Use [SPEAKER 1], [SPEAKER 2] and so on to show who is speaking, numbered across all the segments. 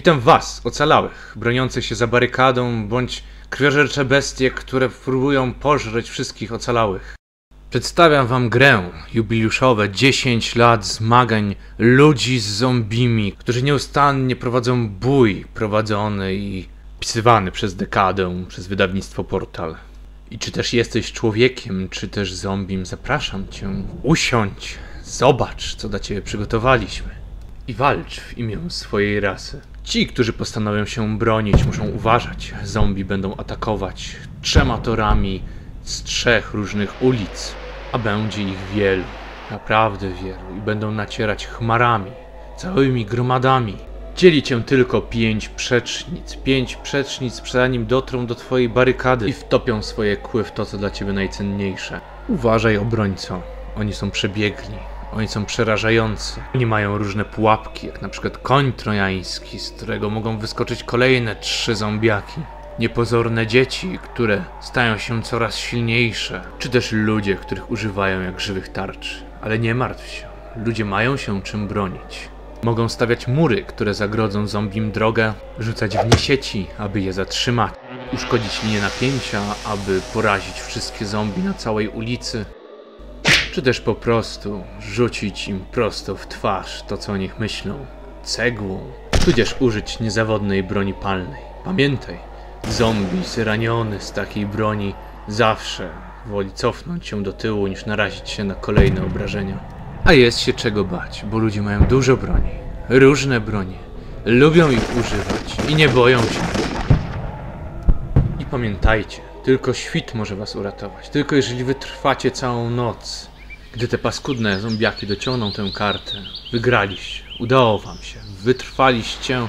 [SPEAKER 1] Witam was, ocalałych, broniących się za barykadą, bądź krwiożercze bestie, które próbują pożreć wszystkich ocalałych. Przedstawiam wam grę jubiliuszowe 10 lat zmagań ludzi z zombimi, którzy nieustannie prowadzą bój prowadzony i pisywany przez dekadę przez wydawnictwo Portal. I czy też jesteś człowiekiem, czy też zombim, zapraszam cię, usiądź, zobacz, co dla ciebie przygotowaliśmy. I walcz w imię swojej rasy. Ci, którzy postanowią się bronić, muszą uważać. Zombie będą atakować trzema torami z trzech różnych ulic, a będzie ich wielu, naprawdę wielu, i będą nacierać chmarami, całymi gromadami. Dzieli cię tylko pięć przecznic, pięć przecznic, zanim dotrą do twojej barykady i wtopią swoje kły w to, co dla ciebie najcenniejsze. Uważaj, obrońco, oni są przebiegli, oni są przerażający. Oni mają różne pułapki, jak na przykład koń trojański, z którego mogą wyskoczyć kolejne trzy zombiaki. Niepozorne dzieci, które stają się coraz silniejsze, czy też ludzie, których używają jak żywych tarcz. Ale nie martw się, ludzie mają się czym bronić. Mogą stawiać mury, które zagrodzą zombim drogę, rzucać w nie sieci, aby je zatrzymać, uszkodzić linię napięcia, aby porazić wszystkie zombie na całej ulicy, czy też po prostu rzucić im prosto w twarz to, co o nich myślą, cegłą, tudzież użyć niezawodnej broni palnej. Pamiętaj, zombie zraniony z takiej broni zawsze woli cofnąć się do tyłu, niż narazić się na kolejne obrażenia. A jest się czego bać, bo ludzie mają dużo broni, różne bronie, lubią ich używać i nie boją się. I pamiętajcie, tylko świt może was uratować. Tylko jeżeli wytrwacie całą noc, gdy te paskudne zombiaki dociągną tę kartę, wygraliście. Udało wam się. Wytrwaliście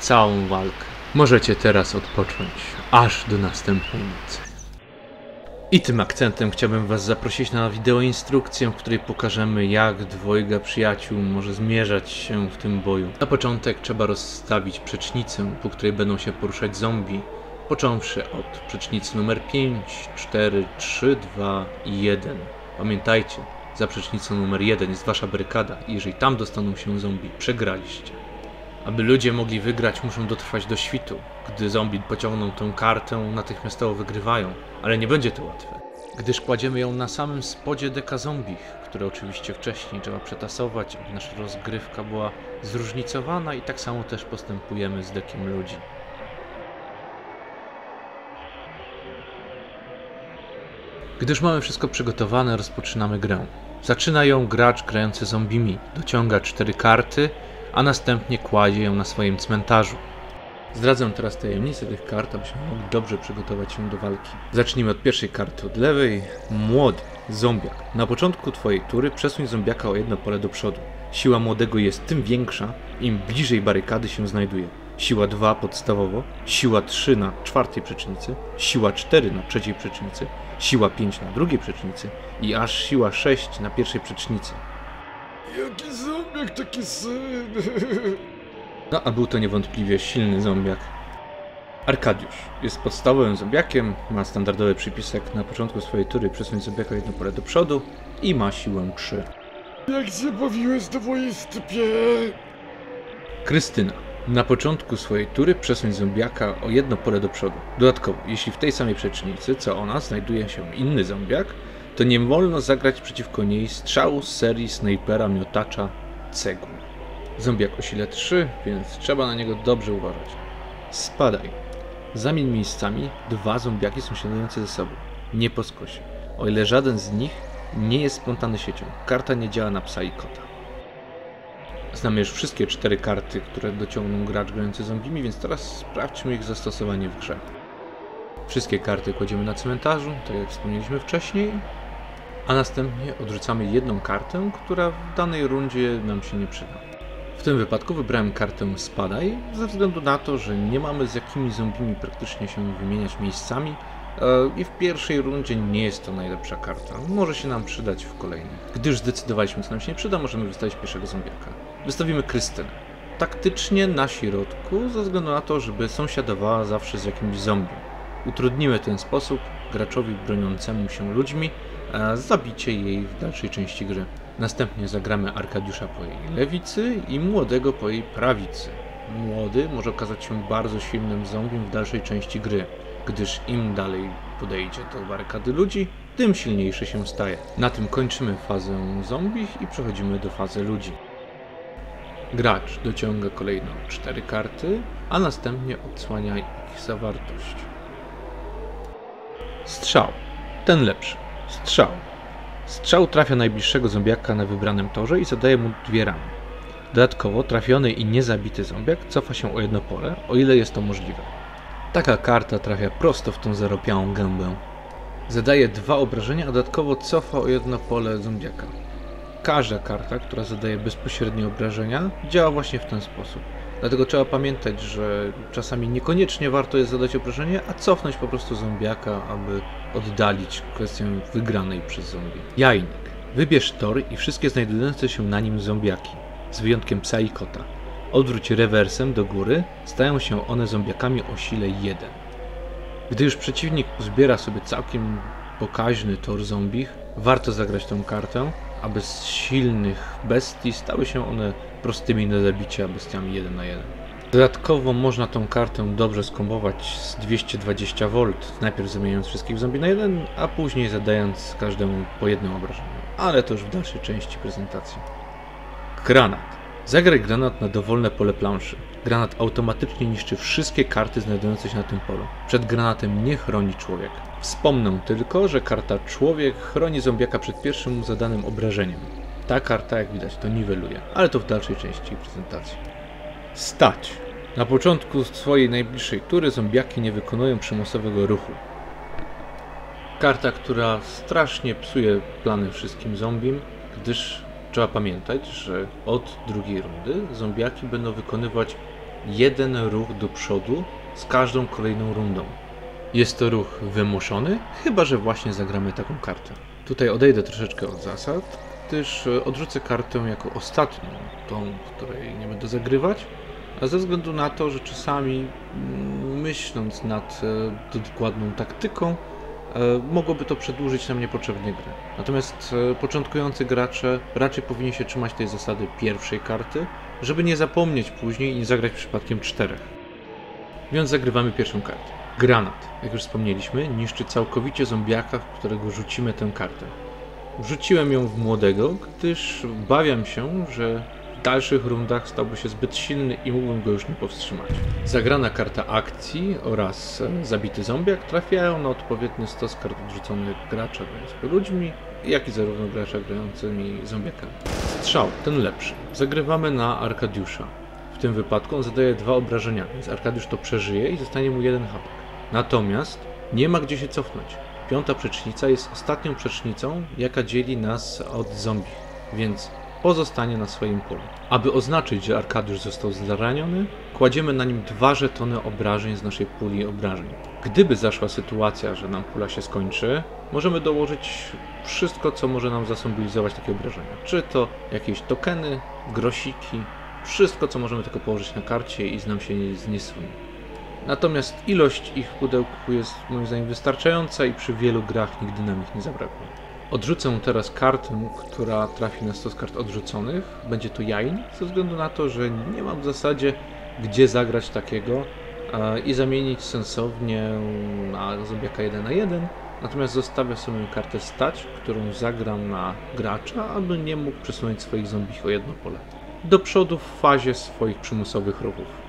[SPEAKER 1] całą walkę. Możecie teraz odpocząć, aż do następnej nocy. I tym akcentem chciałbym was zaprosić na wideoinstrukcję, w której pokażemy jak dwojga przyjaciół może zmierzać się w tym boju. Na początek trzeba rozstawić przecznicę, po której będą się poruszać zombie, począwszy od przecznicy numer 5, 4, 3, 2 i 1. Pamiętajcie, za przecznicą numer 1 jest wasza barykada i jeżeli tam dostaną się zombie, przegraliście. Aby ludzie mogli wygrać, muszą dotrwać do świtu. Gdy zombie pociągną tę kartę, natychmiastowo wygrywają, ale nie będzie to łatwe. Gdyż kładziemy ją na samym spodzie deka zombich, które oczywiście wcześniej trzeba przetasować, aby nasza rozgrywka była zróżnicowana i tak samo też postępujemy z dekiem ludzi. Gdy już mamy wszystko przygotowane, rozpoczynamy grę. Zaczyna ją gracz grający zombimi. Dociąga cztery karty, a następnie kładzie ją na swoim cmentarzu. Zdradzę teraz tajemnicę tych kart, abyśmy mogli dobrze przygotować się do walki. Zacznijmy od pierwszej karty, od lewej. Młody, zombiak. Na początku twojej tury przesuń zombiaka o jedno pole do przodu. Siła młodego jest tym większa, im bliżej barykady się znajduje. Siła 2 podstawowo, siła 3 na czwartej przecznicy, siła 4 na trzeciej przecznicy, siła 5 na drugiej przecznicy i aż siła 6 na pierwszej przecznicy.
[SPEAKER 2] Jaki zombiak, taki syn.
[SPEAKER 1] No a był to niewątpliwie silny zombiak. Arkadiusz jest podstawowym zombiakiem, ma standardowy przypisek na początku swojej tury przesunąć zombiaka jedno pole do przodu i ma siłę 3.
[SPEAKER 2] Jak się bawiłeś na mojej stypie?
[SPEAKER 1] Krystyna. Na początku swojej tury przesuń zombiaka o jedno pole do przodu. Dodatkowo, jeśli w tej samej przecznicy, co ona, znajduje się inny zombiak, to nie wolno zagrać przeciwko niej strzału z serii snajpera miotacza cegły. Zombiak o sile 3, więc trzeba na niego dobrze uważać. Spadaj. Zamień miejscami dwa zombiaki sąsiadujące ze sobą. Nie po skosie. O ile żaden z nich nie jest splątany siecią. Karta nie działa na psa i kota. Znamy już wszystkie cztery karty, które dociągną gracz grający zombimi, więc teraz sprawdźmy ich zastosowanie w grze. Wszystkie karty kładziemy na cmentarzu, tak jak wspomnieliśmy wcześniej, a następnie odrzucamy jedną kartę, która w danej rundzie nam się nie przyda. W tym wypadku wybrałem kartę Spadaj, ze względu na to, że nie mamy z jakimi zombimi praktycznie się wymieniać miejscami e, i w pierwszej rundzie nie jest to najlepsza karta. Może się nam przydać w kolejnej. Gdy już zdecydowaliśmy, co nam się nie przyda, możemy wystawić pierwszego zombiaka. Wystawimy Krystynę. Taktycznie na środku, ze względu na to, żeby sąsiadowała zawsze z jakimś zombie. Utrudnimy ten sposób graczowi broniącemu się ludźmi zabicie jej w dalszej części gry. Następnie zagramy Arkadiusza po jej lewicy i młodego po jej prawicy. Młody może okazać się bardzo silnym zombiem w dalszej części gry, gdyż im dalej podejdzie do barykady ludzi, tym silniejszy się staje. Na tym kończymy fazę zombich i przechodzimy do fazy ludzi. Gracz dociąga kolejno cztery karty, a następnie odsłania ich zawartość. Strzał. Ten lepszy. Strzał. Strzał trafia najbliższego zombiaka na wybranym torze i zadaje mu dwie rany. Dodatkowo trafiony i niezabity zombiak cofa się o jedno pole, o ile jest to możliwe. Taka karta trafia prosto w tą zaropiałą gębę. Zadaje dwa obrażenia, a dodatkowo cofa o jedno pole zombiaka. Każda karta, która zadaje bezpośrednie obrażenia, działa właśnie w ten sposób. Dlatego trzeba pamiętać, że czasami niekoniecznie warto jest zadać obrażenie, a cofnąć po prostu zombiaka, aby oddalić kwestię wygranej przez zombie. Jajnik. Wybierz tor i wszystkie znajdujące się na nim zombiaki, z wyjątkiem psa i kota. Odwróć rewersem do góry, stają się one zombiakami o sile 1. Gdy już przeciwnik uzbiera sobie całkiem pokaźny tor zombich, warto zagrać tą kartę, aby z silnych bestii stały się one prostymi do zabicia bestiami 1 na 1. Dodatkowo można tą kartę dobrze skombować z 220V, najpierw zamieniając wszystkich w zombie na jeden, a później zadając każdemu po jednym obrażeniu. Ale to już w dalszej części prezentacji. Granat. Zagraj granat na dowolne pole planszy. Granat automatycznie niszczy wszystkie karty znajdujące się na tym polu. Przed granatem nie chroni człowiek. Wspomnę tylko, że karta człowiek chroni zombiaka przed pierwszym zadanym obrażeniem. Ta karta, jak widać, to niweluje, ale to w dalszej części prezentacji. Stać. Na początku swojej najbliższej tury zombiaki nie wykonują przymusowego ruchu. Karta, która strasznie psuje plany wszystkim zombim, gdyż trzeba pamiętać, że od drugiej rundy zombiaki będą wykonywać jeden ruch do przodu z każdą kolejną rundą. Jest to ruch wymuszony, chyba że właśnie zagramy taką kartę. Tutaj odejdę troszeczkę od zasad, gdyż e, odrzucę kartę jako ostatnią, tą, której nie będę zagrywać, a ze względu na to, że czasami mm, myśląc nad e, dokładną taktyką, e, mogłoby to przedłużyć nam niepotrzebnie grę. Natomiast początkujący gracze raczej powinni się trzymać tej zasady pierwszej karty, żeby nie zapomnieć później i nie zagrać przypadkiem czterech. Więc zagrywamy pierwszą kartę. Granat, jak już wspomnieliśmy, niszczy całkowicie zombiaka, w którego rzucimy tę kartę. Wrzuciłem ją w młodego, gdyż bawiam się, że w dalszych rundach stałby się zbyt silny i mógłbym go już nie powstrzymać. Zagrana karta akcji oraz zabity zombiak trafiają na odpowiedni stos kart odrzuconych gracza grającego ludźmi, jak i zarówno gracza grającymi zombiakami. Strzał, ten lepszy. Zagrywamy na Arkadiusza. W tym wypadku on zadaje dwa obrażenia, więc Arkadiusz to przeżyje i zostanie mu jeden hapek. Natomiast nie ma gdzie się cofnąć. Piąta przecznica jest ostatnią przecznicą, jaka dzieli nas od zombie, więc pozostanie na swoim polu. Aby oznaczyć, że Arkadiusz został zraniony, kładziemy na nim dwa żetony obrażeń z naszej puli obrażeń. Gdyby zaszła sytuacja, że nam pula się skończy, możemy dołożyć wszystko, co może nam zasymbolizować takie obrażenia. Czy to jakieś tokeny, grosiki, wszystko, co możemy tylko położyć na karcie i znam się nie zsunie. Natomiast ilość ich w pudełku jest moim zdaniem wystarczająca i przy wielu grach nigdy nam ich nie zabraknie. Odrzucę teraz kartę, która trafi na stos kart odrzuconych. Będzie to jajn, ze względu na to, że nie mam w zasadzie gdzie zagrać takiego i zamienić sensownie na zombiaka 1 na 1. Natomiast zostawię sobie kartę stać, którą zagram na gracza, aby nie mógł przesunąć swoich zombich o jedno pole. Do przodu w fazie swoich przymusowych ruchów.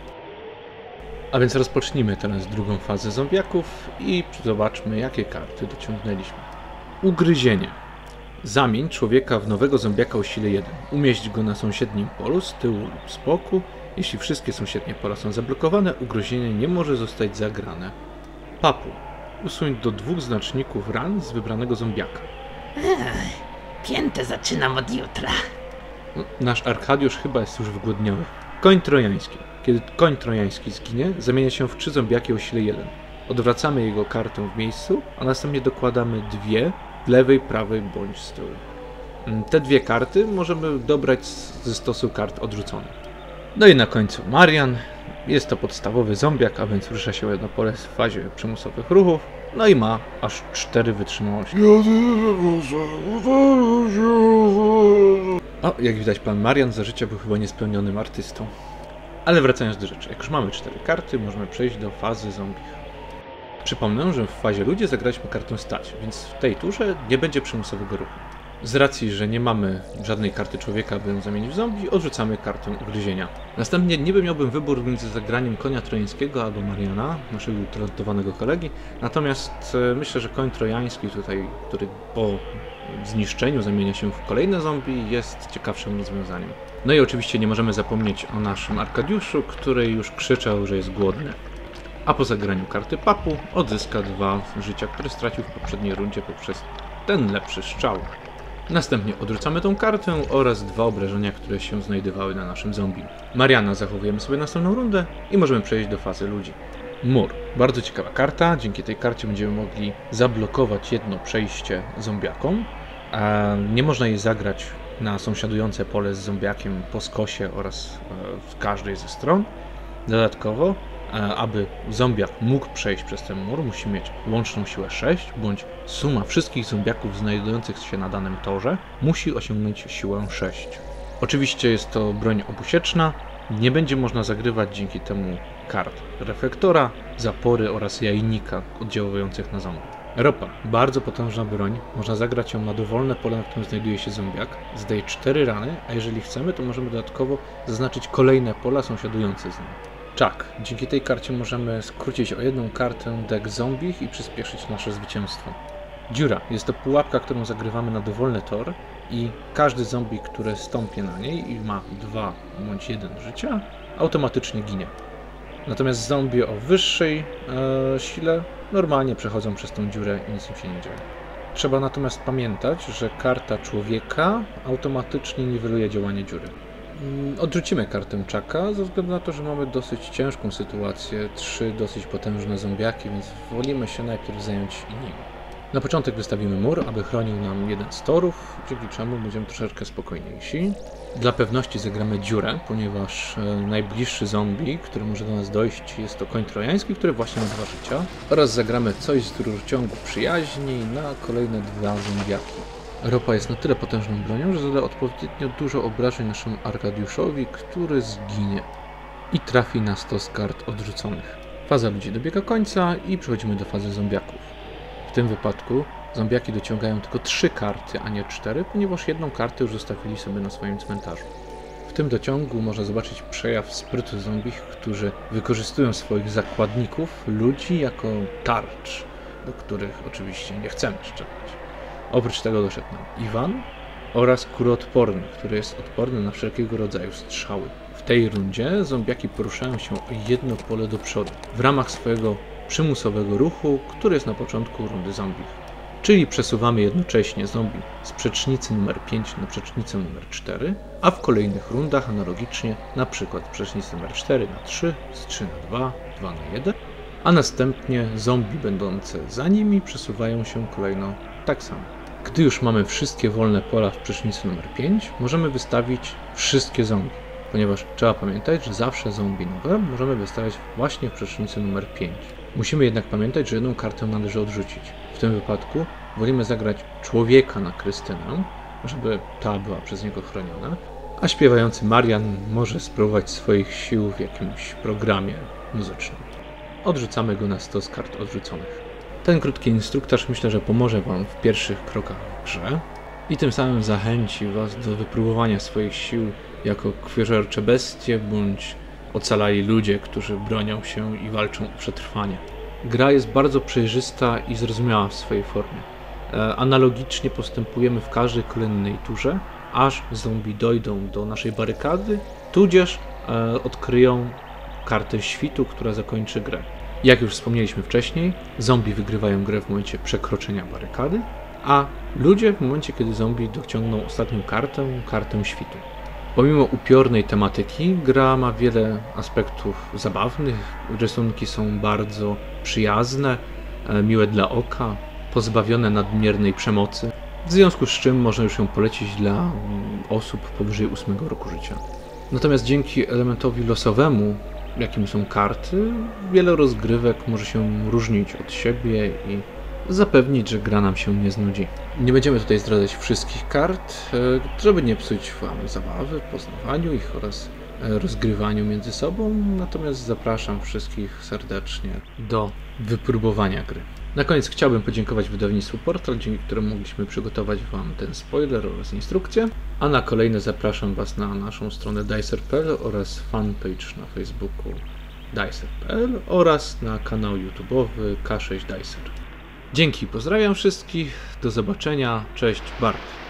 [SPEAKER 1] A więc rozpocznijmy teraz drugą fazę zombiaków i zobaczmy, jakie karty dociągnęliśmy. Ugryzienie. Zamień człowieka w nowego zombiaka o sile 1. Umieść go na sąsiednim polu, z tyłu lub z boku. Jeśli wszystkie sąsiednie pola są zablokowane, ugryzienie nie może zostać zagrane. Papu. Usuń do dwóch znaczników ran z wybranego zombiaka.
[SPEAKER 3] Ech, piętę zaczynam od jutra.
[SPEAKER 1] Nasz Arkadiusz chyba jest już wygłodniały. Koń trojański. Kiedy koń trojański zginie, zamienia się w trzy zombiaki o sile 1. Odwracamy jego kartę w miejscu, a następnie dokładamy dwie lewej, prawej bądź z tyłu. Mm, te dwie karty możemy dobrać ze stosu kart odrzuconych. No i na końcu Marian. Jest to podstawowy zombiak, a więc rusza się jedno pole w fazie przymusowych ruchów. no i ma aż 4 wytrzymałości. O, jak widać, pan Marian za życia był chyba niespełnionym artystą. Ale wracając do rzeczy, jak już mamy cztery karty, możemy przejść do fazy zombie. Przypomnę, że w fazie ludzie zagraliśmy kartę stać, więc w tej turze nie będzie przymusowego ruchu. Z racji, że nie mamy żadnej karty człowieka, by ją zamienić w zombie, odrzucamy kartę ugryzienia. Następnie niby miałbym wybór między zagraniem konia trojańskiego albo Mariana, naszego talentowanego kolegi, natomiast e, myślę, że koń trojański tutaj, który po zniszczeniu zamienia się w kolejne zombie, jest ciekawszym rozwiązaniem. No i oczywiście nie możemy zapomnieć o naszym Arkadiuszu, który już krzyczał, że jest głodny. A po zagraniu karty papu odzyska dwa życia, które stracił w poprzedniej rundzie poprzez ten lepszy strzał. Następnie odrzucamy tą kartę oraz dwa obrażenia, które się znajdowały na naszym zombie. Mariana zachowujemy sobie następną rundę i możemy przejść do fazy ludzi. Mur. Bardzo ciekawa karta. Dzięki tej karcie będziemy mogli zablokować jedno przejście zombiakom. A nie można jej zagrać na sąsiadujące pole z zombiakiem po skosie oraz e, w każdej ze stron. Dodatkowo, aby zombiak mógł przejść przez ten mur, musi mieć łączną siłę 6, bądź suma wszystkich zombiaków znajdujących się na danym torze musi osiągnąć siłę 6. Oczywiście jest to broń obusieczna, nie będzie można zagrywać dzięki temu kart reflektora, zapory oraz jajnika oddziałujących na zombie. Ropa. Bardzo potężna broń. Można zagrać ją na dowolne pole, na którym znajduje się zombiak. Zdaje 4 rany, a jeżeli chcemy, to możemy dodatkowo zaznaczyć kolejne pola sąsiadujące z nim. Czak. Dzięki tej karcie możemy skrócić o jedną kartę deck zombich i przyspieszyć nasze zwycięstwo. Dziura. Jest to pułapka, którą zagrywamy na dowolny tor i każdy zombie, który stąpie na niej i ma dwa bądź jeden życia, automatycznie ginie. Natomiast zombie o wyższej e, sile normalnie przechodzą przez tą dziurę i nic im się nie dzieje. Trzeba natomiast pamiętać, że karta człowieka automatycznie niweluje działanie dziury. Mm, Odrzucimy kartę czaka ze względu na to, że mamy dosyć ciężką sytuację, trzy dosyć potężne zombiaki, więc wolimy się najpierw zająć nimi. Na początek wystawimy mur, aby chronił nam jeden z torów, dzięki czemu będziemy troszeczkę spokojniejsi. Dla pewności zagramy dziurę, ponieważ e, najbliższy zombie, który może do nas dojść, jest to koń trojański, który właśnie ma dwa życia. Oraz zagramy coś z rurciągu przyjaźni na kolejne dwa zombiaki. Ropa jest na tyle potężną bronią, że zada odpowiednio dużo obrażeń naszemu Arkadiuszowi, który zginie. I trafi na stos kart odrzuconych. Faza ludzi dobiega końca i przechodzimy do fazy zombiaków. W tym wypadku zombiaki dociągają tylko trzy karty, a nie cztery, ponieważ jedną kartę już zostawili sobie na swoim cmentarzu. W tym dociągu można zobaczyć przejaw sprytu zombich, którzy wykorzystują swoich zakładników, ludzi, jako tarcz, do których oczywiście nie chcemy strzelać. Oprócz tego doszedł nam Iwan oraz kuroodporny, który jest odporny na wszelkiego rodzaju strzały. W tej rundzie zombiaki poruszają się o jedno pole do przodu w ramach swojego przymusowego ruchu, który jest na początku rundy zombie. Czyli przesuwamy jednocześnie zombie z przecznicy numer 5 na przecznicę numer 4, a w kolejnych rundach analogicznie na przykład z przecznicy numer 4 na 3, z 3 na 2, 2 na 1, a następnie zombie będące za nimi przesuwają się kolejno tak samo. Gdy już mamy wszystkie wolne pola w przecznicy numer 5, możemy wystawić wszystkie zombie, ponieważ trzeba pamiętać, że zawsze zombie nowe możemy wystawiać właśnie w przecznicy numer 5. Musimy jednak pamiętać, że jedną kartę należy odrzucić. W tym wypadku wolimy zagrać człowieka na Krystynę, żeby ta była przez niego chroniona, a śpiewający Marian może spróbować swoich sił w jakimś programie muzycznym. Odrzucamy go na stos kart odrzuconych. Ten krótki instruktaż myślę, że pomoże Wam w pierwszych krokach w grze i tym samym zachęci Was do wypróbowania swoich sił jako krwiożercze bestie bądź ocalali ludzie, którzy bronią się i walczą o przetrwanie. Gra jest bardzo przejrzysta i zrozumiała w swojej formie. E, Analogicznie postępujemy w każdej kolejnej turze, aż zombie dojdą do naszej barykady, tudzież e, odkryją kartę świtu, która zakończy grę. Jak już wspomnieliśmy wcześniej, zombie wygrywają grę w momencie przekroczenia barykady, a ludzie w momencie, kiedy zombie dociągną ostatnią kartę, kartę świtu. Pomimo upiornej tematyki, gra ma wiele aspektów zabawnych. Rysunki są bardzo przyjazne, e, miłe dla oka, pozbawione nadmiernej przemocy. W związku z czym można już ją polecić dla mm, osób powyżej 8 roku życia. Natomiast dzięki elementowi losowemu jakim są karty. Wiele rozgrywek może się różnić od siebie i zapewnić, że gra nam się nie znudzi. Nie będziemy tutaj zdradzać wszystkich kart, e, żeby nie psuć Wam zabawy poznawaniu ich oraz rozgrywaniu między sobą, natomiast zapraszam wszystkich serdecznie do wypróbowania gry. Na koniec chciałbym podziękować wydawnictwu Portal, dzięki któremu mogliśmy przygotować Wam ten spoiler oraz instrukcję, a na kolejne zapraszam Was na naszą stronę dicer.pl oraz fanpage na Facebooku dicer.pl oraz na kanał YouTube'owy K6 Dicer. Dzięki, pozdrawiam wszystkich, do zobaczenia, cześć, Bart.